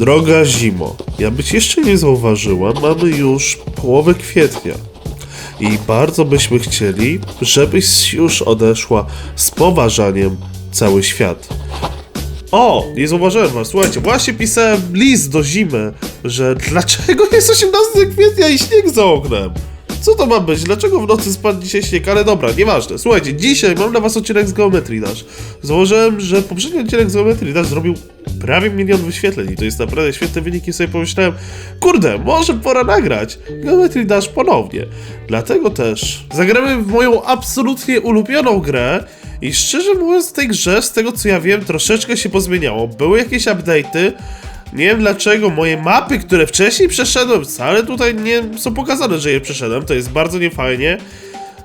Droga zimo, jakbyś jeszcze nie zauważyła, mamy już połowę kwietnia. I bardzo byśmy chcieli, żebyś już odeszła z poważaniem cały świat. O, nie zauważyłem was, słuchajcie, właśnie pisałem list do zimy, że dlaczego jest 18 kwietnia i śnieg za oknem? Co to ma być? Dlaczego w nocy spadł dzisiaj śnieg? Ale dobra, nieważne. Słuchajcie, dzisiaj mam dla was odcinek z Geometrii Dash. Założyłem, że poprzedni odcinek z Geometrii Dash zrobił prawie milion wyświetleń i to jest naprawdę świetne wyniki. Sobie pomyślałem, kurde, może pora nagrać Geometrii Dash ponownie. Dlatego też zagramy w moją absolutnie ulubioną grę i szczerze mówiąc w tej grze, z tego co ja wiem, troszeczkę się pozmieniało. Były jakieś update'y, nie wiem dlaczego moje mapy, które wcześniej przeszedłem, wcale tutaj nie są pokazane, że je przeszedłem. To jest bardzo niefajnie.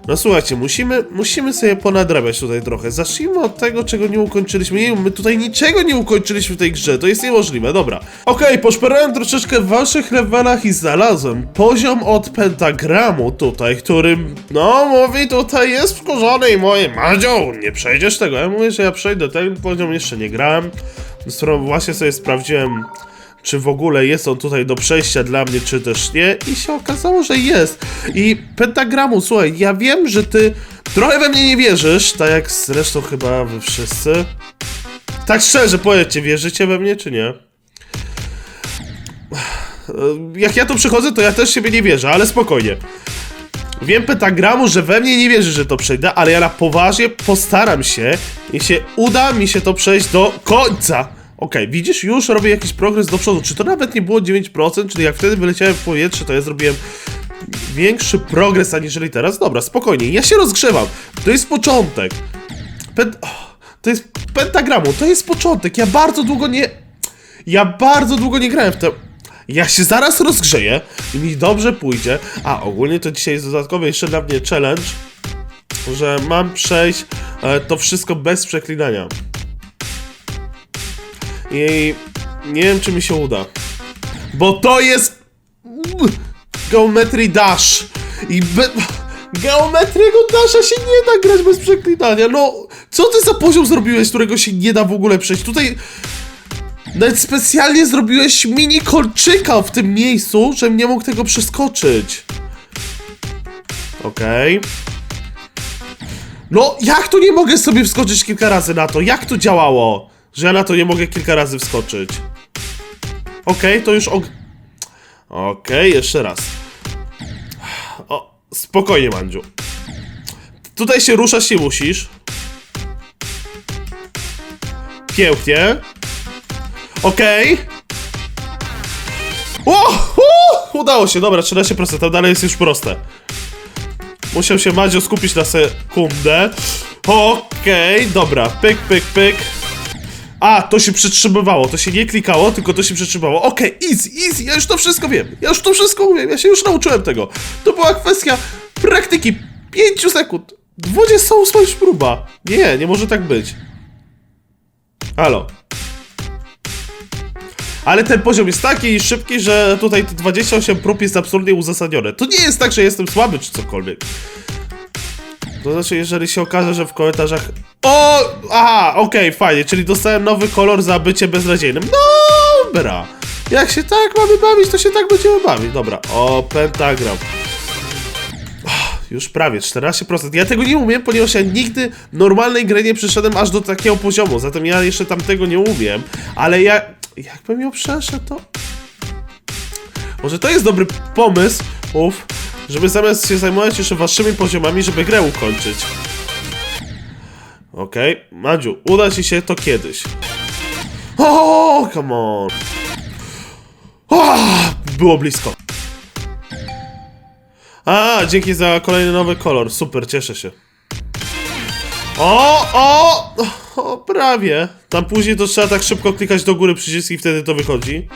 No słuchajcie, musimy, musimy sobie ponadrabiać tutaj trochę. Zacznijmy od tego, czego nie ukończyliśmy. Nie, my tutaj niczego nie ukończyliśmy w tej grze, to jest niemożliwe, dobra. Okej, poszperałem troszeczkę w waszych levelach i znalazłem poziom od pentagramu tutaj, którym, no mówi tutaj jest wkurzony i moje Madzią, nie przejdziesz tego. Ja mówię, że ja przejdę, ten poziom jeszcze nie grałem. Z którą właśnie sobie sprawdziłem, czy w ogóle jest on tutaj do przejścia dla mnie, czy też nie. I się okazało, że jest. I pentagramu, słuchaj, ja wiem, że ty trochę we mnie nie wierzysz, tak jak zresztą chyba wy wszyscy. Tak szczerze, powiedzcie, wierzycie we mnie, czy nie? Jak ja tu przychodzę, to ja też siebie nie wierzę, ale spokojnie. Wiem pentagramu, że we mnie nie wierzy, że to przejdę, ale ja na poważnie postaram się i się uda mi się to przejść do końca. Okej, widzisz, już robię jakiś progres do przodu. Czy to nawet nie było 9%, czyli jak wtedy wyleciałem w powietrze, to ja zrobiłem większy progres aniżeli teraz? Dobra, spokojnie, ja się rozgrzewam. To jest początek. To jest pentagramu, to jest początek. Ja bardzo długo nie... Ja bardzo długo nie grałem w te... Ja się zaraz rozgrzeję i mi dobrze pójdzie. A ogólnie to dzisiaj jest dodatkowy jeszcze dla mnie challenge, że mam przejść e, to wszystko bez przeklinania. I nie wiem, czy mi się uda. Bo to jest. Geometry Dash. I be... Geometriego Dasha się nie da grać bez przeklinania. No, co ty za poziom zrobiłeś, którego się nie da w ogóle przejść? Tutaj. Nawet specjalnie zrobiłeś mini kolczyka w tym miejscu, żebym nie mógł tego przeskoczyć. Okej. No, jak to nie mogę sobie wskoczyć kilka razy na to? Jak to działało? Że ja na to nie mogę kilka razy wskoczyć. Okej, to już og... Okej, jeszcze raz. O, spokojnie, Mandziu. Tutaj się ruszać nie musisz. Pięknie. Okej. O! U! Udało się, dobra, 13%, tam dalej jest już proste. Musiał się Madzio skupić na sekundę. Okej, dobra, pyk, pyk, pyk. A, to się przytrzymywało, to się nie klikało, tylko to się przytrzymywało. Okej, easy, easy, ja już to wszystko wiem. Ja już to wszystko umiem, ja się już nauczyłem tego. To była kwestia praktyki 5 sekund. 28 już próba. Nie, nie może tak być. Halo. Ale ten poziom jest taki szybki, że tutaj te 28 prób jest absolutnie uzasadnione. To nie jest tak, że jestem słaby czy cokolwiek. To znaczy, jeżeli się okaże, że w komentarzach. O! Aha, okej, fajnie, czyli dostałem nowy kolor za bycie beznadziejnym. Dobra! Jak się tak mamy bawić, to się tak będziemy bawić. Dobra, o, pentagram. Ach, Już prawie 14%. Ja tego nie umiem, ponieważ ja nigdy normalnej gry nie przyszedłem aż do takiego poziomu. Zatem ja jeszcze tamtego nie umiem. Ale ja. Jakbym ją przeszedł, to. Może to jest dobry pomysł, uf, żeby zamiast się zajmować jeszcze waszymi poziomami, żeby grę ukończyć. Okej, Madziu, uda ci się to kiedyś. O, come on. O, było blisko. A, dzięki za kolejny nowy kolor. Super, cieszę się. O, o, o, prawie. Tam później to trzeba tak szybko klikać do góry przyciski i wtedy to wychodzi.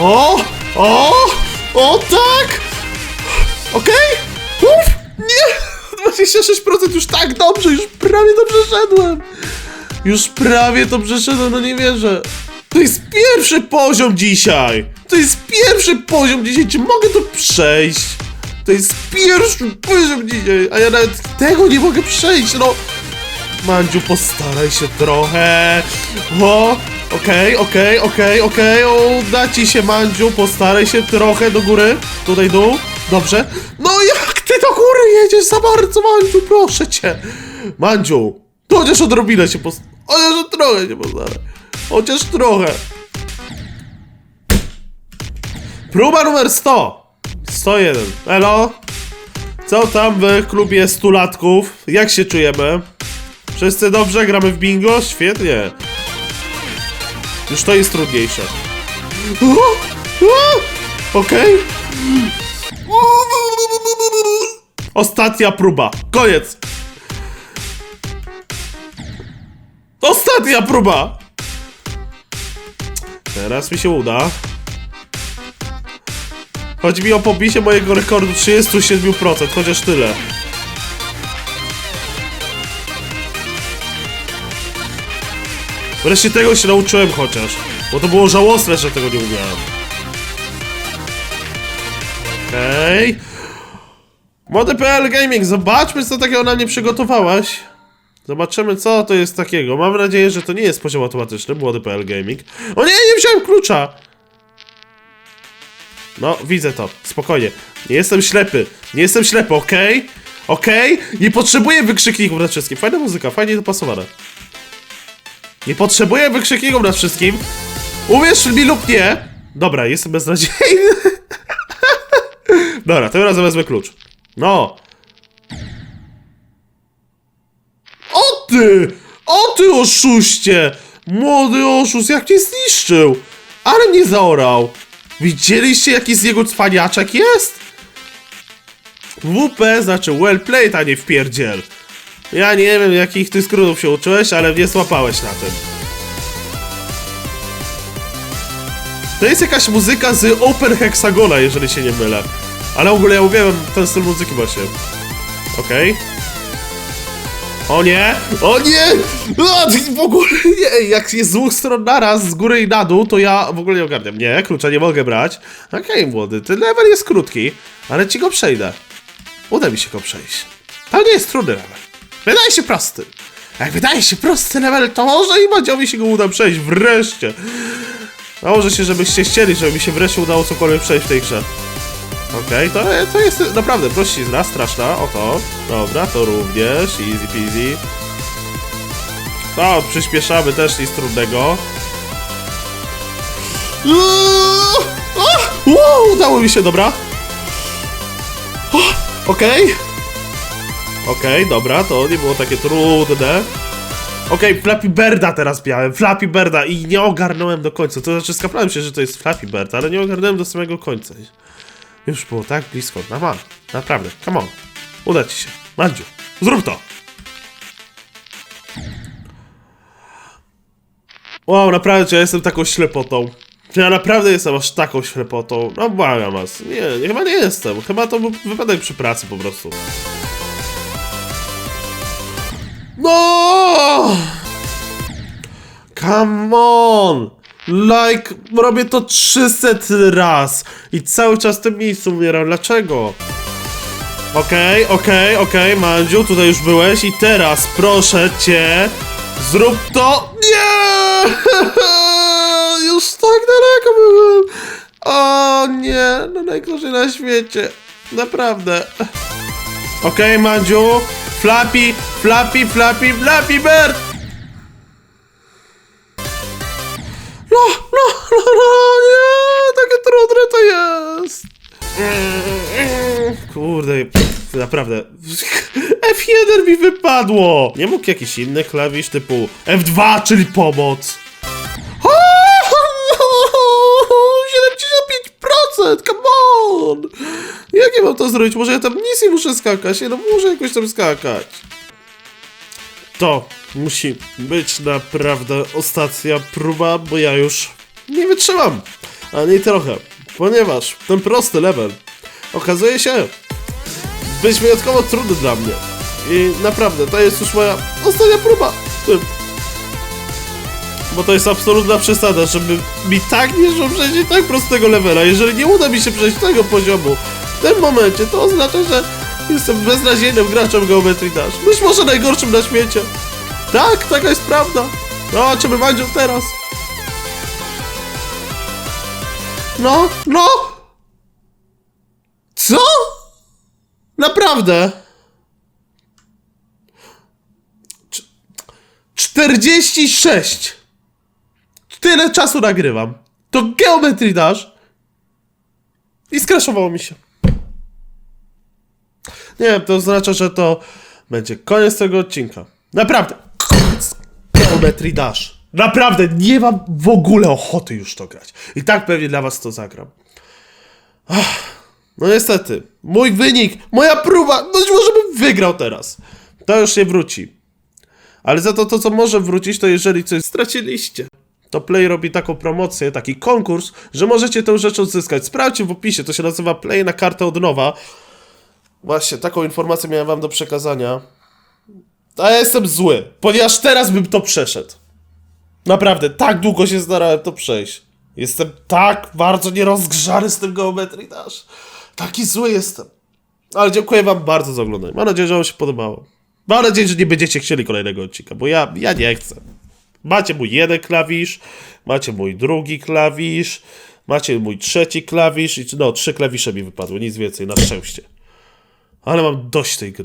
O! O! O tak! Okej! Uf! Nie! 26% już tak dobrze, już prawie to przeszedłem! Już prawie to przeszedłem, no nie wierzę. To jest pierwszy poziom dzisiaj! To jest pierwszy poziom dzisiaj, czy mogę to przejść? To jest pierwszy poziom dzisiaj, a ja nawet tego nie mogę przejść, no. Mandziu, postaraj się trochę. O, okej, okej, okej, okej, uda ci się, Mandziu, postaraj się trochę do góry. Tutaj dół, dobrze. No jak ty do góry jedziesz za bardzo, Mandziu, proszę cię. Mandziu, chociaż odrobinę się post... Chociaż trochę się postaraj. Chociaż trochę. Próba numer 100. 101. Elo? Co tam w klubie stulatków? Jak się czujemy? Wszyscy dobrze? Gramy w bingo? Świetnie. Już to jest trudniejsze. Okej. Ostatnia próba. Koniec. Ostatnia próba. Teraz mi się uda. Chodzi mi o pobicie mojego rekordu 37%, chociaż tyle. Wreszcie tego się nauczyłem chociaż. Bo to było żałosne, że tego nie umiałem. Okej. Mody.pl Gaming, zobaczmy co takiego na nie przygotowałaś. Zobaczymy co to jest takiego. Mam nadzieję, że to nie jest poziom automatyczny, Mody.pl Gaming. O nie, nie wziąłem klucza! No, widzę to. Spokojnie. Nie jestem ślepy. Nie jestem ślepy, okej? Okej? Nie potrzebuję wykrzykników nad wszystkim. Fajna muzyka, fajnie dopasowana. Nie potrzebuję wykrzykników nad wszystkim. Uwierz mi lub nie. Dobra, jestem beznadziejny. Dobra, tym razem wezmę klucz. No. O ty! O ty oszuście! Młody oszust, jak mnie zniszczył! Ale mnie zaorał! Widzieliście jaki z niego cwaniaczek jest? WP znaczy well played, a nie wpierdziel. Ja nie wiem jakich ty skrótów się uczyłeś, ale mnie złapałeś na tym. To jest jakaś muzyka z Open Hexagona, jeżeli się nie mylę. Ale w ogóle ja uwielbiam ten styl muzyki właśnie. Okej. O nie! O nie! Ty w ogóle nie! Jak jest z dwóch stron naraz, z góry i na dół, to ja w ogóle nie ogarniam. Nie, klucza nie mogę brać. Okej, młody, ten level jest krótki, ale ci go przejdę. Uda mi się go przejść. To nie jest trudny level. Wydaje się prosty. Jak wydaje się prosty level, to może i Madziowi się go uda przejść wreszcie. Założę się, żebyście chcieli, żeby mi się wreszcie udało cokolwiek przejść w tej grze. Okej, to, to jest naprawdę prościzna, straszna, oto. Dobra, to również, easy peasy. To przyspieszamy też nic trudnego. Uuu, udało mi się, dobra. O, Okej. Okej, dobra, to nie było takie trudne. Okej, Flappy Birda teraz miałem, Flappy Birda i nie ogarnąłem do końca. To znaczy skapnąłem się, że to jest Flappy Bird, ale nie ogarnąłem do samego końca. Już było tak blisko, na man, naprawdę, come on. Uda ci się, Mandziu, zrób to. Wow, naprawdę, ja jestem taką ślepotą? Ja naprawdę jestem aż taką ślepotą? No błagam was. Nie, nie, chyba nie jestem. Chyba to był wypadek przy pracy po prostu. No! Come on! Like, robię to 300 raz i cały czas w tym miejscu umieram. Dlaczego? Okej, okej, okej, Mandziu, tutaj już byłeś i teraz proszę cię, zrób to. Nie! Już tak daleko byłem. O nie, no najgorzej na świecie. Naprawdę. Okej, Mandziu, Flappy, Flappy, Flappy, Flappy Bird! No, no, no, no, nie, takie trudne to jest. Kurde, naprawdę. F1 mi wypadło! Nie mógł jakiś inny klawisz typu F2, czyli pomoc. O, 75%, come on! Jak ja mam to zrobić? Może ja tam nic nie muszę skakać? Nie no, muszę jakoś tam skakać. To musi być naprawdę ostatnia próba, bo ja już nie wytrzymam. A nie trochę, ponieważ ten prosty level okazuje się być wyjątkowo trudny dla mnie. I naprawdę, to jest już moja ostatnia próba. Bo to jest absolutna przesada, żeby mi tak nie szło przejść tak prostego levela. Jeżeli nie uda mi się przejść tego poziomu, W tym momencie to oznacza, że jestem beznadziejnym graczem Geometry Dash. Być może najgorszym na świecie. Tak, taka jest prawda. No, czy by Mandziu teraz? No, no! Co? Naprawdę? Cz- 46! Tyle czasu nagrywam. To Geometry Dash. I skraszowało mi się. Nie wiem, to oznacza, że to będzie koniec tego odcinka. Naprawdę. Geometry Dash. Naprawdę, nie mam w ogóle ochoty już to grać. I tak pewnie dla was to zagram. Ach, no niestety, mój wynik, moja próba, no może bym wygrał teraz. To już nie wróci. Ale za to, to co może wrócić, to jeżeli coś straciliście. To Play robi taką promocję, taki konkurs, że możecie tę rzecz odzyskać. Sprawdźcie w opisie, to się nazywa Play na kartę od nowa. Właśnie, taką informację miałem wam do przekazania. A ja jestem zły, ponieważ teraz bym to przeszedł. Naprawdę, tak długo się starałem to przejść. Jestem tak bardzo nierozgrzany z tym Geometry Dash. Taki zły jestem. Ale dziękuję wam bardzo za oglądanie. Mam nadzieję, że wam się podobało. Mam nadzieję, że nie będziecie chcieli kolejnego odcinka, bo ja, ja nie chcę. Macie mój jeden klawisz, macie mój drugi klawisz, macie mój trzeci klawisz i no, trzy klawisze mi wypadły, nic więcej, na szczęście. Ale mam dość tej gry.